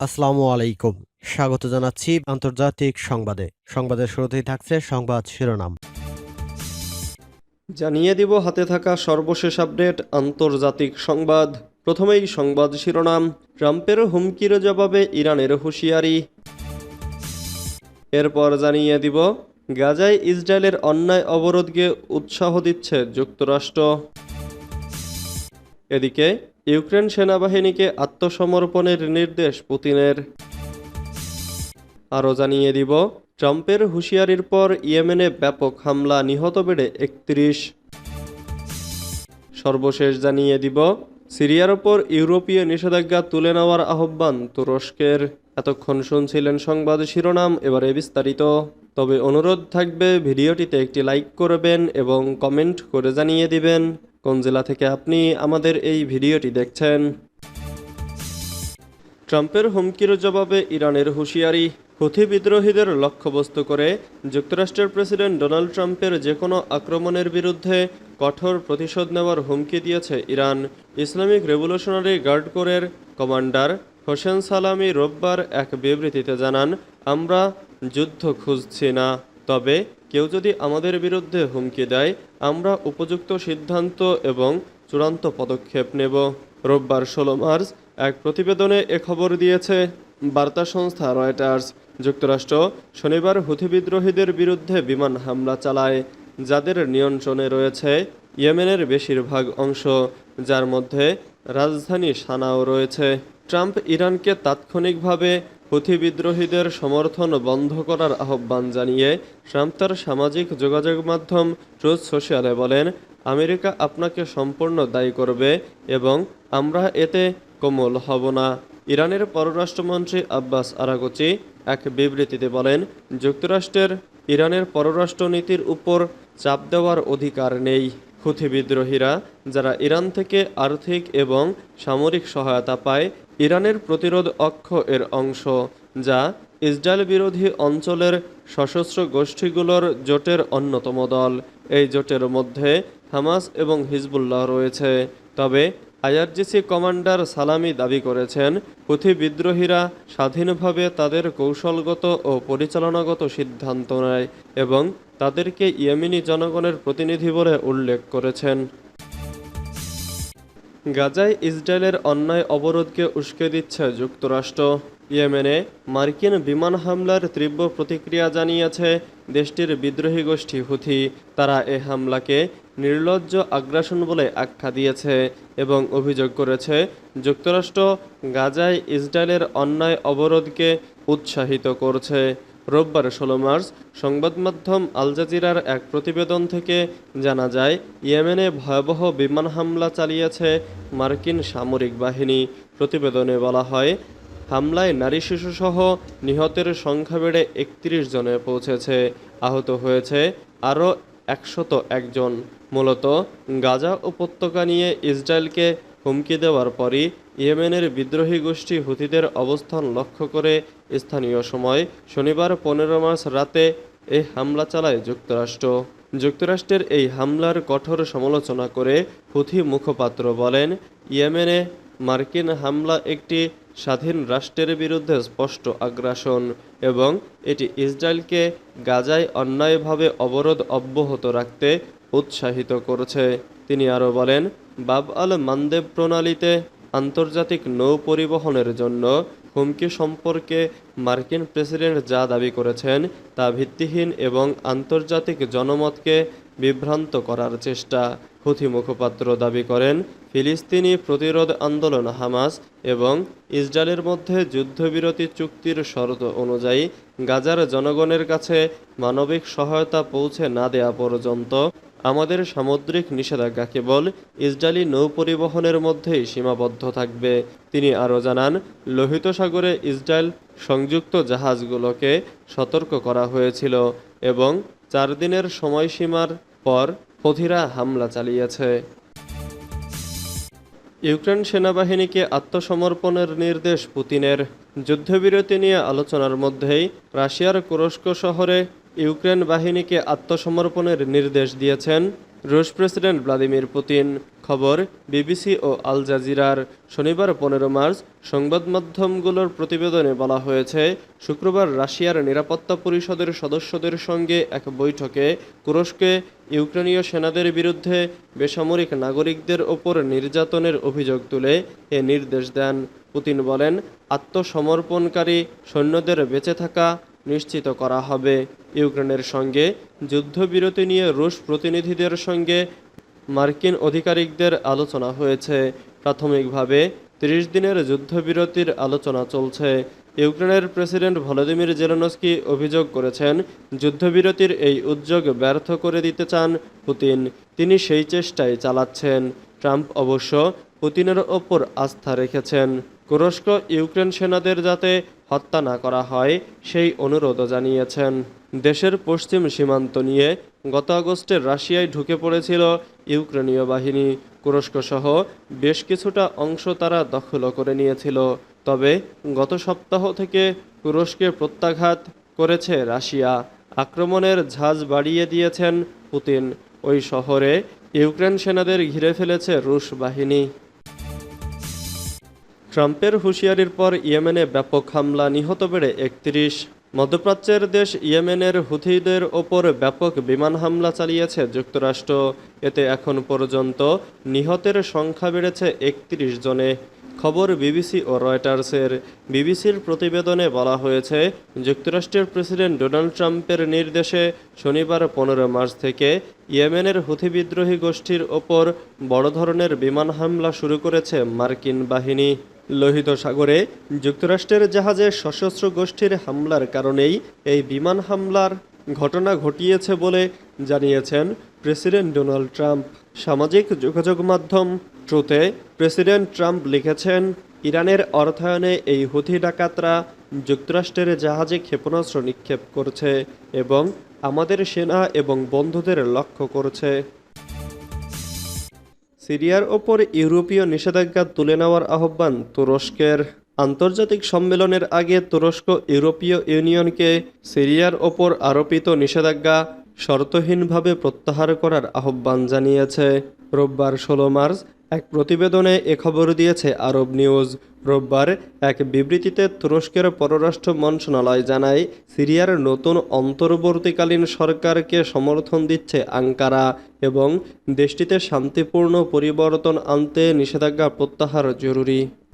আসসালামু আলাইকুম। স্বাগত জানাচ্ছি আন্তর্জাতিক সংবাদে। সংবাদের শুরুতেই থাকছে সংবাদ শিরোনাম। জানিয়ে দিব, হাতে থাকা সর্বশেষ আপডেট, আন্তর্জাতিক সংবাদ। প্রথমেই সংবাদ শিরোনাম, ট্রাম্পের হুমকির জবাবে ইরানের হুঁশিয়ারি। এরপর জানিয়ে দিব, গাজায় ইসরায়েলের অন্যায় অবরোধকে উৎসাহ দিচ্ছে যুক্তরাষ্ট্র। এদিকে ইউক্রেন সেনাবাহিনীকে আত্মসমর্পণের নির্দেশ পুতিনের। আরও জানিয়ে দিব, ট্রাম্পের হুঁশিয়ারির পর ইয়েমেনে ব্যাপক হামলা নিহত বেড়ে একত্রিশ। সর্বশেষ জানিয়ে দিব, সিরিয়ার ওপর ইউরোপীয় নিষেধাজ্ঞা তুলে নেওয়ার আহ্বান তুরস্কের। এতক্ষণ শুনছিলেন সংবাদ শিরোনাম, এবারে বিস্তারিত। তবে অনুরোধ থাকবে, ভিডিওটিতে একটি লাইক করবেন এবং কমেন্ট করে জানিয়ে দিবেন। কোন জেলা থেকে আপনি আমাদের এই ভিডিওটি দেখছেন? ট্রাম্পের হুমকির জবাবে ইরানের হুঁশিয়ারি, হুথি বিদ্রোহীদের লক্ষ্যবস্তু করে যুক্তরাষ্ট্রের প্রেসিডেন্ট ডোনাল্ড ট্রাম্পের যে কোনো আক্রমণের বিরুদ্ধে কঠোর প্রতিশোধ নেওয়ার হুমকি দিয়েছে ইরান। ইসলামিক রেভলিউশনারি গার্ড কোরের কমান্ডার হোসেন সালামি রোববার এক বিবৃতিতে জানান, আমরা যুদ্ধ খুঁজছি না। তবে কেউ যদি আমাদের বিরুদ্ধে হুমকি দেয় আমরা উপযুক্ত সিদ্ধান্ত এবং চূড়ান্ত পদক্ষেপ নেব। রোববার ষোলো মার্চ এক প্রতিবেদনে এ খবর দিয়েছে, বার্তা সংস্থা রয়টার্স। যুক্তরাষ্ট্র শনিবার হুথি বিদ্রোহীদের বিরুদ্ধে বিমান হামলা চালায়, যাদের নিয়ন্ত্রণে রয়েছে ইয়েমেনের বেশিরভাগ অংশ, যার মধ্যে রাজধানী সানাও রয়েছে। ট্রাম্প ইরানকে তাৎক্ষণিকভাবে হুথি বিদ্রোহীদের সমর্থন বন্ধ করার আহ্বান জানিয়ে ট্রাম্প তার সামাজিক যোগাযোগ মাধ্যম ট্রুথ সোশ্যালে বলেন, আমেরিকা আপনাকে সম্পূর্ণ দায়ী করবে এবং আমরা এতে কোমল হব না। ইরানের পররাষ্ট্রমন্ত্রী আব্বাস আরাগোচি এক বিবৃতিতে বলেন, যুক্তরাষ্ট্রের ইরানের পররাষ্ট্রনীতির উপর চাপ দেওয়ার অধিকার নেই। হুথি বিদ্রোহীরা যারা ইরান থেকে আর্থিক এবং সামরিক সহায়তা পায়, ইরানের প্রতিরোধ অক্ষ এর অংশ, যা ইসরায়েল বিরোধী অঞ্চলের সশস্ত্র গোষ্ঠীগুলোর জোটের অন্যতম দল। এই জোটের মধ্যে হামাস এবং হিজবুল্লাহ রয়েছে। তবে আইআরজিসি কমান্ডার সালামি দাবি করেছেন হুথি বিদ্রোহীরা স্বাধীনভাবে তাদের কৌশলগত ও পরিচালনাগত সিদ্ধান্ত নেয় এবং তাদেরকে ইয়েমিনি জনগণের প্রতিনিধি বলে উল্লেখ করেছেন। গাজায় ইসরায়েলের অন্যায় অবরোধকে উস্কে দিচ্ছে যুক্তরাষ্ট্র। ইয়েমেনে মার্কিন বিমান হামলার তীব্র প্রতিক্রিয়া জানিয়েছে দেশটির বিদ্রোহী গোষ্ঠী হুথি। তারা এ হামলাকে নির্লজ্জ আগ্রাসন বলে আখ্যা দিয়েছে এবং অভিযোগ করেছে, যুক্তরাষ্ট্র গাজায় ইসরায়েলের অন্যায় অবরোধকে উৎসাহিত করছে। রোববার ষোলো মার্চ সংবাদ মাধ্যম আল জাজিরার এক প্রতিবেদন থেকে জানা যায়, ইয়েমেনে ভয়াবহ বিমান হামলা চালিয়েছে মার্কিন সামরিক বাহিনী। প্রতিবেদনে বলা হয়, হামলায় নারী শিশুসহ নিহতের সংখ্যা বেড়ে একত্রিশ জনে পৌঁছেছে। আহত হয়েছে আরও একশত একজন মূলত গাজা উপত্যকা নিয়ে ইসরায়েলকে হুমকি দেওয়ার পরই ইয়েমেনের বিদ্রোহী গোষ্ঠী হুতিদের অবস্থান লক্ষ্য করে স্থানীয় সময় শনিবার পনেরো মার্চ রাতে এই হামলা চালায় যুক্তরাষ্ট্র। যুক্তরাষ্ট্রের এই হামলার কঠোর সমালোচনা করে হুথি মুখপাত্র বলেন, ইয়েমেনে মার্কিন হামলা একটি স্বাধীন রাষ্ট্রের বিরুদ্ধে স্পষ্ট আগ্রাসন এবং এটি ইসরায়েলকে গাজায় অন্যায়ভাবে অবরোধ অব্যাহত রাখতে উৎসাহিত করেছে। তিনি আরও বলেন, বাব আল মানদেব প্রণালীতে আন্তর্জাতিক নৌ পরিবহনের জন্য হুমকি সম্পর্কে মার্কিন প্রেসিডেন্ট যা দাবি করেছেন তা ভিত্তিহীন এবং আন্তর্জাতিক জনমতকে বিভ্রান্ত করার চেষ্টা। হুথি মুখপাত্র দাবি করেন, ফিলিস্তিনি প্রতিরোধ আন্দোলন হামাস এবং ইসরায়েলের মধ্যে যুদ্ধবিরতি চুক্তির শর্ত অনুযায়ী গাজার জনগণের কাছে মানবিক সহায়তা পৌঁছে না দেয়া পর্যন্ত আমাদের সামুদ্রিক নিষেধাজ্ঞা কেবল ইসরায়েলি নৌ পরিবহনের মধ্যেই সীমাবদ্ধ থাকবে। তিনি আরও জানান, লোহিত সাগরে ইসরায়েল সংযুক্ত জাহাজগুলোকে সতর্ক করা হয়েছিল এবং চার দিনের সময়সীমার পর হথিরা হামলা চালিয়েছে। ইউক্রেন সেনাবাহিনীকে আত্মসমর্পণের নির্দেশ পুতিনের। যুদ্ধবিরতি নিয়ে আলোচনার মধ্যেই রাশিয়ার কুরস্ক শহরে ইউক্রেন বাহিনীকে আত্মসমর্পণের নির্দেশ দিয়েছেন রুশ প্রেসিডেন্ট ভ্লাদিমির পুতিন। খবর, বিবিসি ও আল জাজিরার শনিবার পনেরো মার্চ সংবাদ মাধ্যমগুলোর প্রতিবেদনে বলা হয়েছে, শুক্রবার রাশিয়ার নিরাপত্তা পরিষদের সদস্যদের সঙ্গে এক বৈঠকে তুরস্কে ইউক্রেনীয় সেনাদের বিরুদ্ধে বেসামরিক নাগরিকদের ওপর নির্যাতনের অভিযোগ তুলে এ নির্দেশ দেন। পুতিন বলেন, আত্মসমর্পণকারী সৈন্যদের বেঁচে থাকা নিশ্চিত করা হবে। ইউক্রেনের সঙ্গে যুদ্ধবিরতি নিয়ে রুশ প্রতিনিধিদের সঙ্গে মার্কিন আধিকারিকদের আলোচনা হয়েছে। প্রাথমিকভাবে ত্রিশ দিনের যুদ্ধবিরতির আলোচনা চলছে। ইউক্রেনের প্রেসিডেন্ট ভলোদিমির জেলেনস্কি অভিযোগ করেছেন, যুদ্ধবিরতির এই উদ্যোগ ব্যর্থ করে দিতে চান পুতিন। তিনি সেই চেষ্টাই চালাচ্ছেন। ট্রাম্প অবশ্য পুতিনের ওপর আস্থা রেখেছেন। তুরস্ক ইউক্রেন সেনাদের যাতে হত্যা না করা হয়, সেই অনুরোধও জানিয়েছেন। দেশের পশ্চিম সীমান্ত নিয়ে গত আগস্টে রাশিয়ায় ঢুকে পড়েছিল ইউক্রেনীয় বাহিনী। তুরস্ক সহ বেশ কিছুটা অংশ তারা দখল করে নিয়েছিল। তবে গত সপ্তাহ থেকে তুরস্কে প্রত্যাঘাত করেছে রাশিয়া। আক্রমণের ঝাঁজ বাড়িয়ে দিয়েছেন পুতিন। ওই শহরে ইউক্রেন সেনাদের ঘিরে ফেলেছে রুশ বাহিনী। ট্রাম্পের হুঁশিয়ারির পর ইয়েমেনে ব্যাপক হামলা নিহত বেড়ে একত্রিশ। মধ্যপ্রাচ্যের দেশ ইয়েমেনের হুথিদের ওপর ব্যাপক বিমান হামলা চালিয়েছে যুক্তরাষ্ট্র। এতে এখন পর্যন্ত নিহতের সংখ্যা বেড়েছে একত্রিশ জনে। খবর বিবিসি ও রয়টার্সের। বিবিসির প্রতিবেদনে বলা হয়েছে, যুক্তরাষ্ট্রের প্রেসিডেন্ট ডোনাল্ড ট্রাম্পের নির্দেশে শনিবার পনেরো মার্চ থেকে ইয়েমেনের হুথি বিদ্রোহী গোষ্ঠীর ওপর বড় ধরনের বিমান হামলা শুরু করেছে মার্কিন বাহিনী। লোহিত সাগরে যুক্তরাষ্ট্রের জাহাজে সশস্ত্র গোষ্ঠীর হামলার কারণেই এই বিমান হামলার ঘটনা ঘটিয়েছে বলে জানিয়েছেন প্রেসিডেন্ট ডোনাল্ড ট্রাম্প। সামাজিক যোগাযোগ মাধ্যম ট্রুতে প্রেসিডেন্ট ট্রাম্প লিখেছেন, ইরানের অর্থায়নে এই হুথি ডাকাতরা যুক্তরাষ্ট্রের জাহাজে ক্ষেপণাস্ত্র নিক্ষেপ করছে এবং আমাদের সেনা এবং বন্ধুদের লক্ষ্য করছে। সিরিয়ার ওপর ইউরোপীয় নিষেধাজ্ঞা তুলে নেওয়ার আহ্বান তুরস্কের আন্তর্জাতিক সম্মেলনের আগে তুরস্ক ইউরোপীয় ইউনিয়নকে সিরিয়ার ওপর আরোপিত নিষেধাজ্ঞা শর্তহীনভাবে প্রত্যাহার করার আহ্বান জানিয়েছে। রোববার ষোলো মার্চ এক প্রতিবেদনে এ খবর দিয়েছে আরব নিউজ। রোববার এক বিবৃতিতে তুরস্কের পররাষ্ট্র মন্ত্রণালয় জানায়, সিরিয়ার নতুন অন্তর্বর্তীকালীন সরকারকে সমর্থন দিচ্ছে আঙ্কারা এবং দেশটিতে শান্তিপূর্ণ পরিবর্তন আনতে নিষেধাজ্ঞা প্রত্যাহার জরুরি।